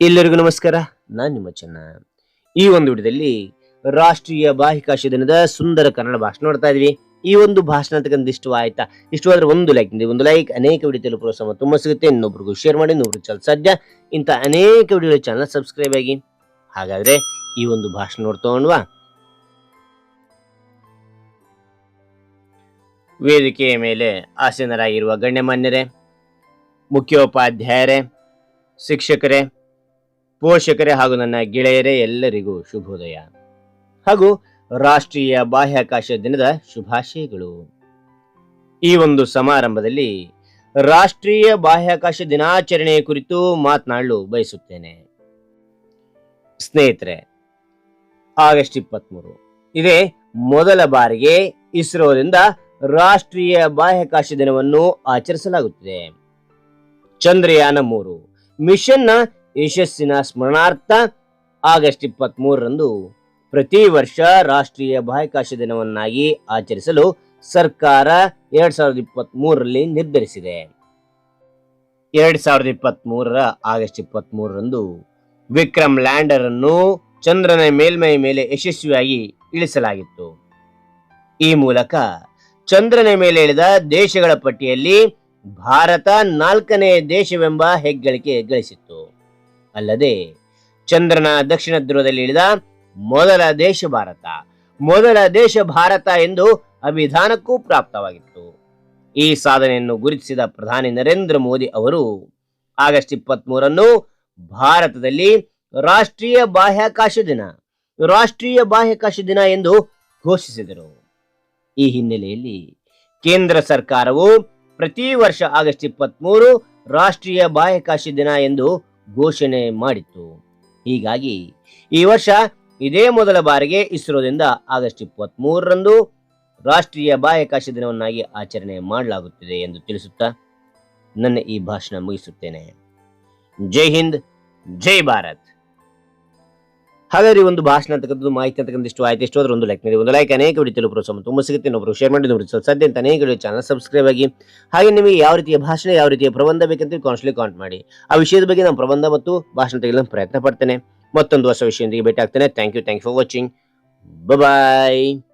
ಎಲ್ಲರಿಗೂ ನಮಸ್ಕಾರ. ನಾನು ನಿಮ್ಮ ಚೆನ್ನ. ಈ ಒಂದು ವಿಡಿಯೋದಲ್ಲಿ ರಾಷ್ಟ್ರೀಯ ಬಾಹ್ಯಾಕಾಶ ದಿನದ ಸುಂದರ ಕನ್ನಡ ಭಾಷಣ ನೋಡ್ತಾ ಇದೀವಿ. ಈ ಒಂದು ಭಾಷಣ ಅಂತಕ್ಕಂಥ ಇಷ್ಟ ಆಯ್ತಾ? ಇಷ್ಟವಾದ್ರೆ ಒಂದು ಲೈಕ್ ಒಂದು ಲೈಕ್ ಅನೇಕ ವಿಡಿಯೋ ತಲುಪುವ ಪ್ರೋತ್ಸಾಹ ತುಂಬ ಸಿಗುತ್ತೆ. ಇನ್ನೊಬ್ರಿಗೂ ಶೇರ್ ಮಾಡಿ ಇನ್ನೊಬ್ರು ಚಲ ಸಾಧ್ಯ. ಇಂಥ ಅನೇಕ ವಿಡಿಯೋ ಚಾನಲ್ ಸಬ್ಸ್ಕ್ರೈಬ್ ಆಗಿ. ಹಾಗಾದ್ರೆ ಈ ಒಂದು ಭಾಷಣ ನೋಡ್ತಾ ವೇದಿಕೆಯ ಮೇಲೆ ಆಸೀನರಾಗಿರುವ ಗಣ್ಯಮಾನ್ಯರೇ, ಮುಖ್ಯೋಪಾಧ್ಯಾಯರೇ, ಶಿಕ್ಷಕರೇ ಪೋಷಕರೇ ಹಾಗೂ ನನ್ನ ಗೆಳೆಯರೇ ಎಲ್ಲರಿಗೂ ಶುಭೋದಯ. ಹಾಗೂ ರಾಷ್ಟ್ರೀಯ ಬಾಹ್ಯಾಕಾಶ ದಿನದ ಶುಭಾಶಯಗಳು. ಈ ಒಂದು ಸಮಾರಂಭದಲ್ಲಿ ರಾಷ್ಟ್ರೀಯ ಬಾಹ್ಯಾಕಾಶ ದಿನಾಚರಣೆ ಕುರಿತು ಮಾತನಾಡಲು ಬಯಸುತ್ತೇನೆ. ಸ್ನೇಹಿತರೆ, ಆಗಸ್ಟ್ ಇಪ್ಪತ್ಮೂರು. ಇದೇ ಮೊದಲ ಬಾರಿಗೆ ಇಸ್ರೋದಿಂದ ರಾಷ್ಟ್ರೀಯ ಬಾಹ್ಯಾಕಾಶ ದಿನವನ್ನು ಆಚರಿಸಲಾಗುತ್ತಿದೆ. ಚಂದ್ರಯಾನ ಮೂರು ಮಿಷನ್ನ ಯಶಸ್ಸಿನ ಸ್ಮರಣಾರ್ಥ ಆಗಸ್ಟ್ ಇಪ್ಪತ್ತ್ ಮೂರರಂದು ಪ್ರತಿ ವರ್ಷ ರಾಷ್ಟ್ರೀಯ ಬಾಹ್ಯಾಕಾಶ ದಿನವನ್ನಾಗಿ ಆಚರಿಸಲು ಸರ್ಕಾರ ಎರಡ್ ಸಾವಿರದ ಇಪ್ಪತ್ತ್ ಮೂರರಲ್ಲಿ ನಿರ್ಧರಿಸಿದೆ. ಎರಡ್ ಸಾವಿರದ ಇಪ್ಪತ್ತ್ ಮೂರರ ಆಗಸ್ಟ್ ಇಪ್ಪತ್ತ್ ಮೂರರಂದು ವಿಕ್ರಮ್ ಲ್ಯಾಂಡರ್ ಅನ್ನು ಚಂದ್ರನ ಮೇಲ್ಮೈ ಮೇಲೆ ಯಶಸ್ವಿಯಾಗಿ ಇಳಿಸಲಾಗಿತ್ತು. ಈ ಮೂಲಕ ಚಂದ್ರನ ಮೇಲೆ ಇಳಿದ ದೇಶಗಳ ಪಟ್ಟಿಯಲ್ಲಿ ಭಾರತ ನಾಲ್ಕನೇ ದೇಶವೆಂಬ ಹೆಗ್ಗಳಿಕೆ ಗಳಿಸಿತ್ತು. ಅಲ್ಲದೆ ಚಂದ್ರನ ದಕ್ಷಿಣ ಧ್ರುವದಲ್ಲಿ ಇಳಿದ ಮೊದಲ ದೇಶ ಭಾರತ, ಮೊದಲ ದೇಶ ಭಾರತ ಎಂದು ಅಭಿಧಾನಕ್ಕೂ ಪ್ರಾಪ್ತವಾಗಿತ್ತು. ಈ ಸಾಧನೆಯನ್ನು ಗುರುತಿಸಿದ ಪ್ರಧಾನಿ ನರೇಂದ್ರ ಮೋದಿ ಅವರು ಆಗಸ್ಟ್ ಇಪ್ಪತ್ತ್ ಮೂರನ್ನು ಭಾರತದಲ್ಲಿ ರಾಷ್ಟ್ರೀಯ ಬಾಹ್ಯಾಕಾಶ ದಿನ, ರಾಷ್ಟ್ರೀಯ ಬಾಹ್ಯಾಕಾಶ ದಿನ ಎಂದು ಘೋಷಿಸಿದರು. ಈ ಹಿನ್ನೆಲೆಯಲ್ಲಿ ಕೇಂದ್ರ ಸರ್ಕಾರವು ಪ್ರತಿ ವರ್ಷ ಆಗಸ್ಟ್ ಇಪ್ಪತ್ತ್ ರಾಷ್ಟ್ರೀಯ ಬಾಹ್ಯಾಕಾಶ ದಿನ ಎಂದು ಘೋಷಣೆ ಮಾಡಿತ್ತು. ಹೀಗಾಗಿ ಈ ವರ್ಷ ಇದೇ ಮೊದಲ ಬಾರಿಗೆ ಇಸ್ರೋದಿಂದ ಆಗಸ್ಟ್ ಇಪ್ಪತ್ತ್ ಮೂರರಂದು ರಾಷ್ಟ್ರೀಯ ಬಾಹ್ಯಾಕಾಶ ದಿನವನ್ನಾಗಿ ಆಚರಣೆ ಮಾಡಲಾಗುತ್ತಿದೆ ಎಂದು ತಿಳಿಸುತ್ತಾ ನನ್ನ ಈ ಭಾಷಣ ಮುಗಿಸುತ್ತೇನೆ. ಜೈ ಹಿಂದ್, ಜೈ ಭಾರತ್. ಹಾಗಾದ್ರೆ ಒಂದು ಭಾಷಣ ಅಂತಕ್ಕಂಥದ್ದು ಮಾಹಿತಿ ಅಂತಕ್ಕಂಥ ಇಷ್ಟು ಆಯ್ತು. ಇಷ್ಟು ಒಂದು ಲೈಕ್ ನೀಡಿ ಒಂದು ಲೈಕ್ ಅನೇಕ ವಿಡಿಯೋ ಪ್ರೋತ್ಸಾಹ ತುಂಬ ಸಿಗುತ್ತೆ. ಒಬ್ಬರು ಶೇರ್ ಮಾಡಿ ನೋಡಿ ಸದ್ಯ ಅಂತ ಅನೇಕ ವಿಡಿಯೋ ಚಾನಲ್ ಸಬ್ಸ್ಕ್ರೈಬ್ ಆಗಿ, ಹಾಗೆ ನಿಮಗೆ ಯಾವ ರೀತಿಯ ಭಾಷಣ, ಯಾವ ರೀತಿಯ ಪ್ರಬಂಧ ಬೇಕಂತ ಕಾನ್ಸ್ಟ್ಲಿ ಕಾಂಟ್ ಮಾಡಿ. ಆ ವಿಷಯದ ಬಗ್ಗೆ ನಾನು ಪ್ರಬಂಧ ಮತ್ತು ಭಾಷಣ ತೆಗೆಯಲು ಪ್ರಯತ್ನ ಪಡ್ತೇನೆ. ಮತ್ತೊಂದು ಹೊಸ ವಿಷಯದೊಂದಿಗೆ ಭೇಟಿ ಆಗ್ತೇನೆ thank you thank you for watching bye